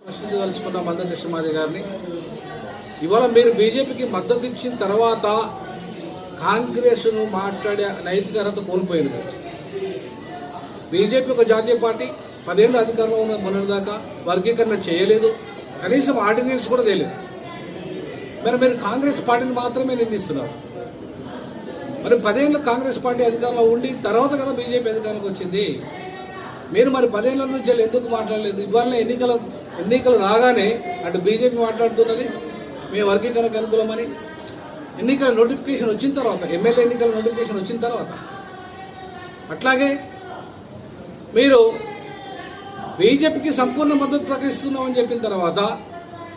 ప్రశ్నించదలుచుకున్న మంద కృష్ణమాది గారిని ఇవాళ మీరు బీజేపీకి మద్దతు ఇచ్చిన తర్వాత కాంగ్రెస్ను మాట్లాడే నైతిక అర్హత కోల్పోయింది బీజేపీ ఒక జాతీయ పార్టీ పదేళ్ళు అధికారంలో ఉన్న మొన్నటిదాకా వర్గీకరణ చేయలేదు కనీసం ఆర్డినెన్స్ కూడా తెలియదు మరి మీరు కాంగ్రెస్ పార్టీని మాత్రమే నిందిస్తున్నారు. మరి పదేళ్ళు కాంగ్రెస్ పార్టీ అధికారంలో ఉండి తర్వాత కదా బీజేపీ అధికారంలోకి వచ్చింది. మీరు మరి పదేళ్ళ నుంచి వెళ్ళి ఎందుకు మాట్లాడలేదు? ఇవాళ ఎన్నికల ఎన్నికలు రాగానే అటు బీజేపీ మాట్లాడుతున్నది మేము వర్గీకరణకు అనుకూలమని ఎన్నికల నోటిఫికేషన్ వచ్చిన తర్వాత ఎమ్మెల్యే ఎన్నికల నోటిఫికేషన్ వచ్చిన తర్వాత అట్లాగే మీరు బీజేపీకి సంపూర్ణ మద్దతు ప్రకటిస్తున్నామని చెప్పిన తర్వాత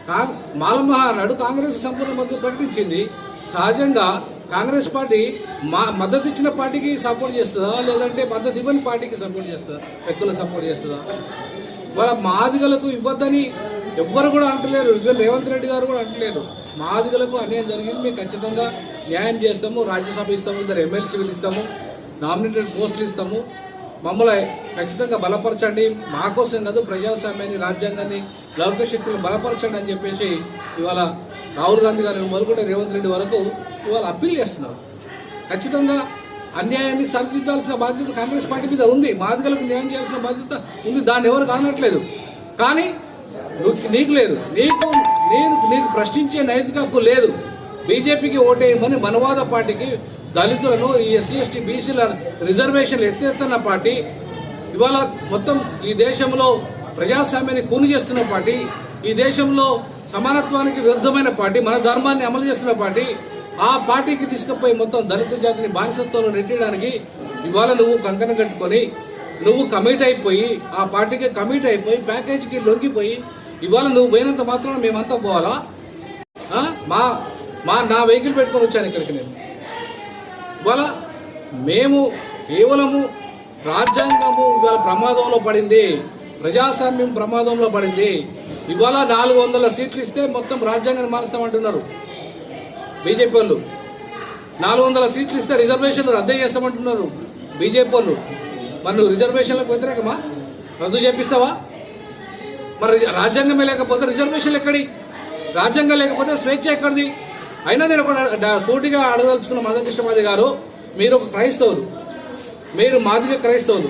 కా- మాలమహానాడు కాంగ్రెస్ సంపూర్ణ మద్దతు ప్రకటించింది. సహజంగా కాంగ్రెస్ పార్టీ మా మద్దతు ఇచ్చిన పార్టీకి సపోర్ట్ చేస్తుందా? లేదంటే మద్దతు ఇవ్వని పార్టీకి సపోర్ట్ చేస్తుందా? వ్యక్తులకు సపోర్ట్ చేస్తుందా? వాళ్ళ మాదిగలకు ఇవ్వద్దని ఎవ్వరు కూడా అంటలేరు. రేవంత్ రెడ్డి గారు కూడా అంటలేరు. మాదిగలకు అన్యాయం జరిగింది. మేము ఖచ్చితంగా న్యాయం చేస్తాము రాజ్యసభ ఇస్తాము ఇద్దరు ఎమ్మెల్సీలు ఇస్తాము నామినేటెడ్ పోస్టులు ఇస్తాము. మమ్మల్ని ఖచ్చితంగా బలపరచండి. మా కోసం కాదు ప్రజాస్వామ్యాన్ని రాజ్యాంగాన్ని లౌకిక శక్తులను బలపరచండి అని చెప్పేసి ఇవాళ రాహుల్ గాంధీ గారు మొదలుకుంటే రేవంత్ రెడ్డి వరకు ఇవాళ అప్పీల్ చేస్తున్నారు. ఖచ్చితంగా అన్యాయాన్ని సరిదిద్దాల్సిన బాధ్యత కాంగ్రెస్ పార్టీ మీద ఉంది. మాదిగలకు న్యాయం చేయాల్సిన బాధ్యత ఉంది. దాన్ని ఎవరు కానట్లేదు. కానీ నీకు లేదు. నీకు నేను నీకు ప్రశ్నించే నైతిక హక్కు లేదు. బీజేపీకి ఓటేయమని మనవాద పార్టీకి దళితులను ఈ ఎస్సీ ఎస్టీ బీసీల రిజర్వేషన్లు ఎత్తెత్తున్న పార్టీ ఇవాళ మొత్తం ఈ దేశంలో ప్రజాస్వామ్యాన్ని కూని చేస్తున్న పార్టీ ఈ దేశంలో సమానత్వానికి విరుద్ధమైన పార్టీ మన ధర్మాన్ని అమలు చేస్తున్న పార్టీ ఆ పార్టీకి తీసుకుపోయి మొత్తం దళిత జాతిని బానిసత్వంలో నెట్టడానికి ఇవాళ నువ్వు కంకణం కట్టుకొని నువ్వు కమిట్ అయిపోయి ఆ పార్టీకి కమిట్ అయిపోయి ప్యాకేజీకి లొంగిపోయి ఇవాళ నువ్వు పోయినంత మాత్రం మేమంతా పోవాలా? మా మా నా వెహికల్ పెట్టుకొని వచ్చాను ఇక్కడికి నేను. ఇవాళ మేము కేవలము రాజ్యాంగము ఇవాళ ప్రమాదంలో పడింది. ప్రజాస్వామ్యం ప్రమాదంలో పడింది. ఇవాళ నాలుగు వందల సీట్లు ఇస్తే మొత్తం రాజ్యాంగాన్ని మారుస్తామంటున్నారు. బీజేపీ వాళ్ళు. నాలుగు వందల సీట్లు ఇస్తే రిజర్వేషన్లు రద్దు చేస్తామంటున్నారు. బీజేపీ వాళ్ళు. మరి నువ్వు రిజర్వేషన్లకు వ్యతిరేకమా? రద్దు చేపిస్తావా? మరి రాజ్యాంగమే లేకపోతే రిజర్వేషన్లు ఎక్కడి? రాజ్యాంగం లేకపోతే స్వేచ్ఛ ఎక్కడిది? అయినా నేను ఒక సూటిగా అడగదలుచుకున్న మదకృష్ణమాది గారు మీరు ఒక క్రైస్తవులు. మీరు మాదిగ క్రైస్తవులు.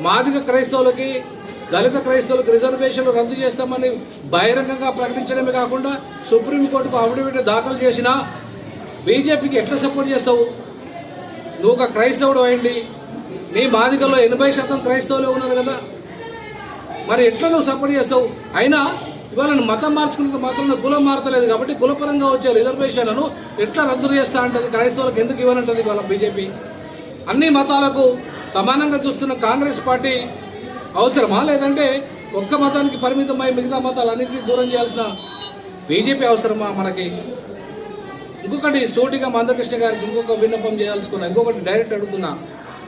మాదిగ క్రైస్తవులకి దళిత క్రైస్తవులకు రిజర్వేషన్లు రద్దు చేస్తామని బహిరంగంగా ప్రకటించడమే కాకుండా సుప్రీంకోర్టుకు అఫిడవిట్ దాఖలు చేసిన బీజేపీకి ఎట్లా సపోర్ట్ చేస్తావు? నువ్వు ఒక క్రైస్తవుడు అయింది నీ మాదిగలో ఎనభై శాతం క్రైస్తవులే ఉన్నారు కదా. మరి ఎట్లా నువ్వు సపోర్ట్ చేస్తావు? అయినా ఇవాళ మతం మార్చుకున్నంత మాత్రం కులం మారతలేదు కాబట్టి కులపరంగా వచ్చే రిజర్వేషన్లను ఎట్లా రద్దు చేస్తా అంటది? క్రైస్తవులకు ఎందుకు ఇవ్వనంటది ఇవాళ బీజేపీ? అన్ని మతాలకు సమానంగా చూస్తున్న కాంగ్రెస్ పార్టీ అవసరమా? లేదంటే ఒక్క మతానికి పరిమితమై మిగతా మతాలన్నింటినీ దూరం చేయాల్సిన బీజేపీ అవసరమా మనకి? ఇంకొకటి సూటిగా మందకృష్ణ గారికి ఇంకొక విన్నపం చేయాల్సుకున్నా ఇంకొకటి డైరెక్ట్ అడుగుతున్నా.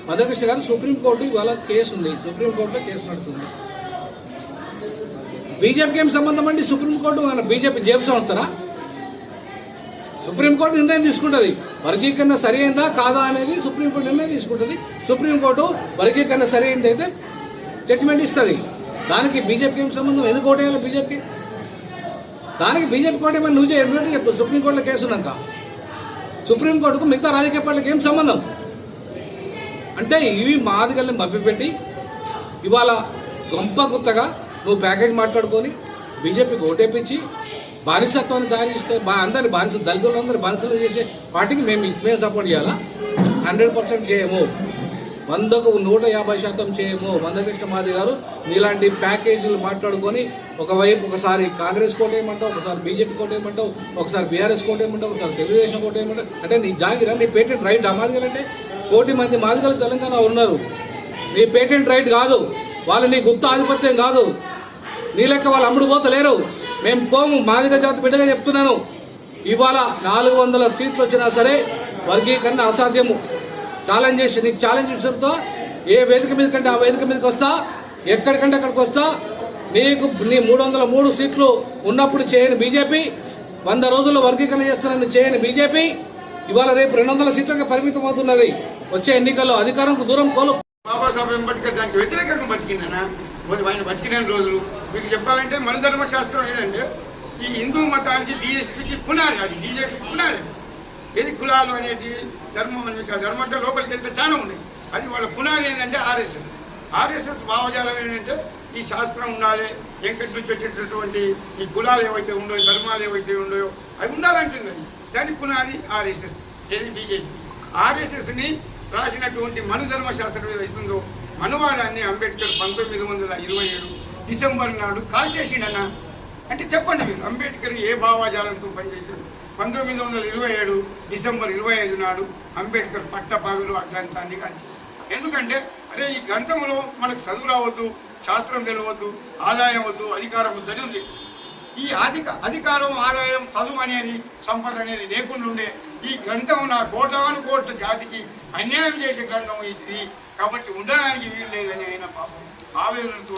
మందకృష్ణ గారు సుప్రీంకోర్టు ఇవాళ కేసు ఉంది సుప్రీంకోర్టులో కేసు నడుస్తుంది. బీజేపీకి ఏం సంబంధం అండి? సుప్రీంకోర్టు మన బీజేపీ జేబు సంస్థరా సుప్రీంకోర్టు నిర్ణయం తీసుకుంటుంది. వర్గీకరణ సరి అయిందా కాదా అనేది సుప్రీంకోర్టు నిర్ణయం తీసుకుంటుంది. సుప్రీంకోర్టు వర్గీకరణ సరి అయింది అయితే జడ్జిమెంట్ ఇస్తుంది. దానికి బీజేపీకి ఏం సంబంధం? ఎందుకు ఓటేయాలి బీజేపీకి? దానికి బీజేపీ కోట ఏమైనా నువ్వు చెప్పినట్టు చెప్పు. సుప్రీంకోర్టులో కేసు ఉన్నాక. సుప్రీంకోర్టుకు మిగతా రాజకీయ పార్టీలకు ఏం సంబంధం? అంటే ఇవి మాదిగల్ని మభ్యపెట్టి ఇవాళ గొంప గుత్తగా నువ్వు ప్యాకేజ్ మాట్లాడుకొని బీజేపీకి ఓటేపించి బానిసత్వాన్ని తయారు చేసుకొని బా అందరిని బానిస దళితులందరూ బానిసలు చేసే పార్టీకి మేము మేము సపోర్ట్ చేయాలా? హండ్రెడ్ పర్సెంట్ చేయము. వందకు నూట యాభై శాతం చేయము. మందకృష్ణ మాది గారు నీలాంటి ప్యాకేజీలు మాట్లాడుకొని ఒకవైపు ఒకసారి కాంగ్రెస్ కోట ఏమంటావు? ఒకసారి బీజేపీ కోట ఏమంటావు? ఒకసారి బీఆర్ఎస్ కోట ఏమంటావు? ఒకసారి తెలుగుదేశం కోట ఏమంటావు? అంటే నీ జాగిరా? నీ పేటెంట్ రైట్ ఆ మాదిగలు అంటే? కోటి మంది మాదిగలు తెలంగాణ ఉన్నారు. నీ పేటెంట్ రైట్ కాదు. వాళ్ళు నీ గుత్త ఆధిపత్యం కాదు. నీ లెక్క వాళ్ళు అమ్ముడు పోతలేరు. మేము పోము. మాదిగ జాతి బిడ్డగా చెప్తున్నాను. ఇవాళ నాలుగు వందల సీట్లు వచ్చినా సరే వర్గీకరణ అసాధ్యము. ఛాలెంజ్ చేసి నీకు ఛాలెంజ్ విసురుతో ఏ వేదిక మీద కంటే ఆ వేదిక మీదకి వస్తా ఎక్కడికంటే అక్కడికి వస్తా. నీకు నీ మూడు వందల మూడు సీట్లు ఉన్నప్పుడు చేయని బీజేపీ వంద రోజుల్లో వర్గీకరణ చేస్తానని చేయని బీజేపీ ఇవాళ రేపు రెండు వందల సీట్లకి పరిమితం అవుతున్నది. వచ్చే ఎన్నికల్లో అధికారంకు దూరం కోలు. బాబాసాహెబ్ అంబేద్కర్ దానికి వ్యతిరేకంగా బతికిందనా? ఆయన బతికిన రోజులు. మీకు చెప్పాలంటే మన ధర్మశాస్త్రం ఏదంటే ఈ హిందూ మతానికి బీఎస్పీకి పునాది అది బీజేపీకి పునాది ఏది కులాలు అనేటివి ధర్మం అని కాదు. ధర్మం అంటే లోపలికి వెళ్తే చాలా ఉన్నాయి. అది వాళ్ళ పునాది ఏంటంటే ఆర్ఎస్ఎస్. ఆర్ఎస్ఎస్ భావజాలం ఏంటంటే ఈ శాస్త్రం ఉండాలి వెంకటి నుంచి వచ్చేటటువంటి ఈ కులాలు ఏవైతే ఉండో ధర్మాలు ఏవైతే ఉండయో అవి ఉండాలంటుంది అది. దాని పునాది ఆర్ఎస్ఎస్ ఏది బీజేపీ ఆర్ఎస్ఎస్ని రాసినటువంటి మన ధర్మశాస్త్రం ఏదైతుందో మనువాదాన్ని అంబేద్కర్ పంతొమ్మిది వందల ఇరవై ఏడు డిసెంబర్ నాడు కాల్ చేసిండన్న. అంటే చెప్పండి మీరు అంబేద్కర్ ఏ భావాజాలంతో పనిచేశాడు? పంతొమ్మిది వందల ఇరవై ఏడు డిసెంబర్ ఇరవై ఐదు నాడు అంబేద్కర్ పట్టపాగులు ఆ గ్రంథాన్ని కాల్చి ఎందుకంటే అరే ఈ గ్రంథంలో మనకు చదువు రావద్దు శాస్త్రం తెలియవద్దు ఆదాయం వద్దు అధికారం వద్దని ఉంది. ఈ అధిక అధికారం ఆదాయం చదువు అనేది సంపద అనేది లేకుండా ఉండే ఈ గ్రంథం నా కోటాను కోట్ల జాతికి అన్యాయం చేసే గ్రంథం ఇది. కాబట్టి ఉండడానికి వీలు లేదని ఆయన పాపం ఆవేదనతో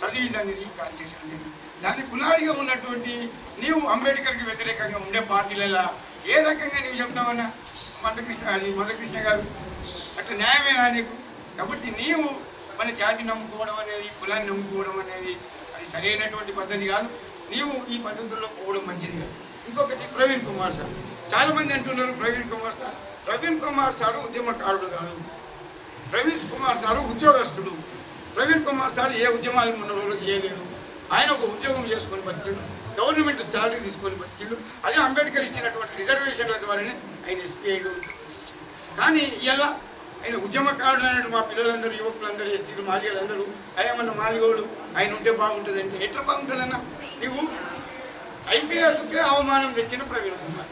చదివి దాన్ని రీకాల్ చేసింది దాని పునాదిగా ఉన్నటువంటి నీవు అంబేద్కర్కి వ్యతిరేకంగా ఉండే పార్టీలలో ఏ రకంగా నీవు చెప్తావన్నా? మందకృష్ణ అది మధకృష్ణ గారు. అట్లా న్యాయమేనా నీకు? కాబట్టి నీవు మన జాతి నమ్ముకోవడం అనేది కులాన్ని నమ్ముకోవడం అనేది అది సరైనటువంటి పద్ధతి కాదు. నీవు ఈ పద్ధతుల్లో పోవడం మంచిది కాదు. ఇంకొకటి ప్రవీణ్ కుమార్ సార్. చాలా మంది అంటున్నారు ప్రవీణ్ కుమార్ సార్. ప్రవీణ్ కుమార్ సార్ ఉద్యమకారుడు కాదు. ప్రవీణ్ కుమార్ సార్ ఉద్యోగస్తుడు. ప్రవీణ్ కుమార్ సార్ ఏ ఉద్యమాలు ఉన్న రోజులకు చేయలేదు ఆయన ఒక ఉద్యోగం చేసుకొని బతికిండు గవర్నమెంట్ శాలరీ తీసుకొని బతికిండు. అదే అంబేద్కర్ ఇచ్చినటువంటి రిజర్వేషన్ల ద్వారానే ఆయన ఎస్పీ కానీ ఇలా ఆయన ఉద్యమకారుడు అనేది మా పిల్లలందరూ యువకులందరూ ఎస్టీలు మాదిగలందరూ అయ్యమన్న మాదిగోడు ఆయన ఉంటే బాగుంటుంది అంటే ఎట్లా బాగుంటుందన్న? నువ్వు ఐపీఎస్కే అవమానం తెచ్చిన ప్రవీణ్ కుమార్.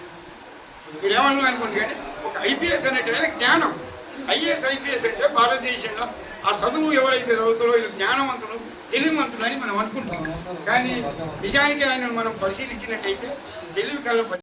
మీరు ఏమన్నా అనుకోండి కానీ ఒక ఐపీఎస్ అనేటిది జ్ఞానం. ఐఏఎస్ ఐపీఎస్ అంటే భారతదేశంలో ఆ చదువు ఎవరైతే చదువుతారో వీళ్ళు జ్ఞానవంతులు తెలివివంతులు అని మనం అనుకుంటాం. కానీ నిజానికి ఆయన మనం పరిశీలించినట్టయితే తెలివి కల